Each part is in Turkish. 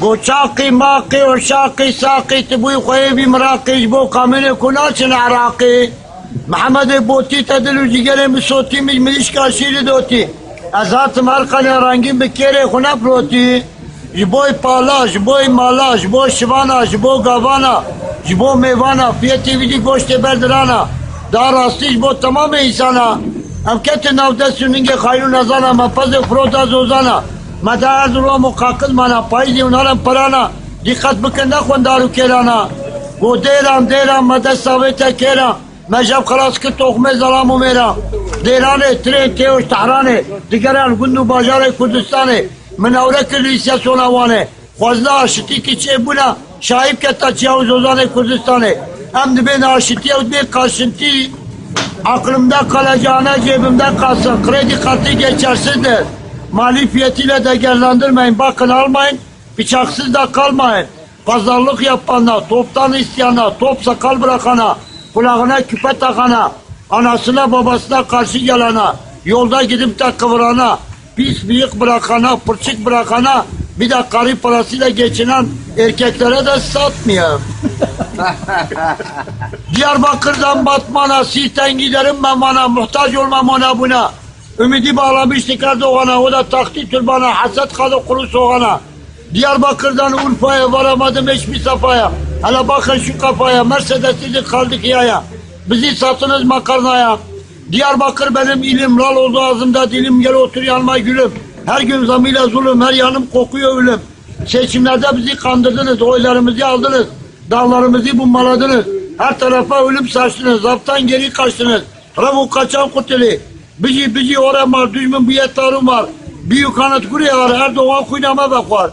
قوشاقي ماقي وشاقي ساقي تبوي خويبي مراقي جبو كامل كناش العراقي محمد بوتي تدلو جيجري مسوتي مش مليش كاشيري دوتي ازات مرقل رنگين بكيري خنا بروتي جبوي بالا جبوي مالا جبو شوانا جبو گاوانا جبو میوانا فیتی ویدی گوشت بردرانا دار راستی جبو تمام انسانا ام کت نوده سنینگ خیرو نزانا مپز فروتا زوزانا مدار از رو مقاقل مانا پایزی اونارم پرانا دقت بکن نخون دارو کلانا گو دیرم دیرم مده ساویتا کیرا مجاب خلاص که تخمه ظلامو میرا دیرانه ترین تیوش تحرانه دیگران گندو باجار کردستانه من اوره کلیسیا سوناوانه خوازده آشتی که چه بونا شایب که تا چیاو زوزانه کردستانه هم دبین آشتی او دبین kaşıntı aklımda kalacağına cebimde kalsın. Kredi kartı geçersizdir. Mali fiyatıyla değerlendirmeyin. Bakın almayın. Bıçaksız da kalmayın. Pazarlık yapana, toptan isteyana, top sakal bırakana, kulağına küpe takana, anasına babasına karşı gelene, yolda gidip de kıvırana, pis bıyık bırakana, pırçık bırakana, bir de karı parasıyla geçinen erkeklere de satmıyor. Diyarbakır'dan Batman'a, Siirt'ten giderim ben bana, muhtaç olmam ona buna. Ümidi bağlamıştık her doğana, o da taktı türbana, haset kalı kuru soğana. Diyarbakır'dan Urfa'ya varamadım hiçbir safhaya. Hele bakın şu kafaya, Mercedes'li kaldık yaya. Bizi satınız makarnaya. Diyarbakır benim ilim, lal oldu ağzımda dilim, gel otur yanıma gülüm. Her gün zamıyla zulüm, her yanım kokuyor ölüm. Seçimlerde bizi kandırdınız, oylarımızı aldınız. Dağlarımızı bombaladınız. Her tarafa ölüm saçtınız. Zaptan geri kaçtınız. Ravu kaçan kuteli. Bizi bizi. Düşman bir yetarım var. Büyük kanat buraya var. Erdoğan kuynama bak var.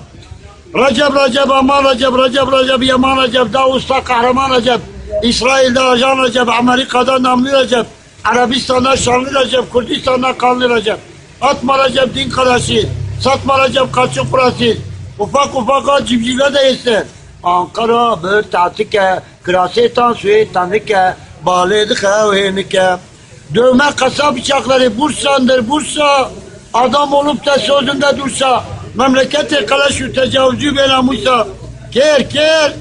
Recep Recep aman Recep Recep Recep yaman Recep Davus'ta kahraman Recep İsrail'de ajan Recep Amerika'da namlı Recep Arabistan'da şanlı Recep Kürdistan'da kanlı Recep Atma Recep din kardeşi Satma Recep kaçın kurası Ufak ufak civcivle de yesin Ankara bir tatike Krasetan suyu tanrike Bağladık evhenike Dövme kasap bıçakları Bursa'ndır Bursa. Adam olup da sözünde dursa Memleketi kala şu tecavüzcü bela Musa. Ker ker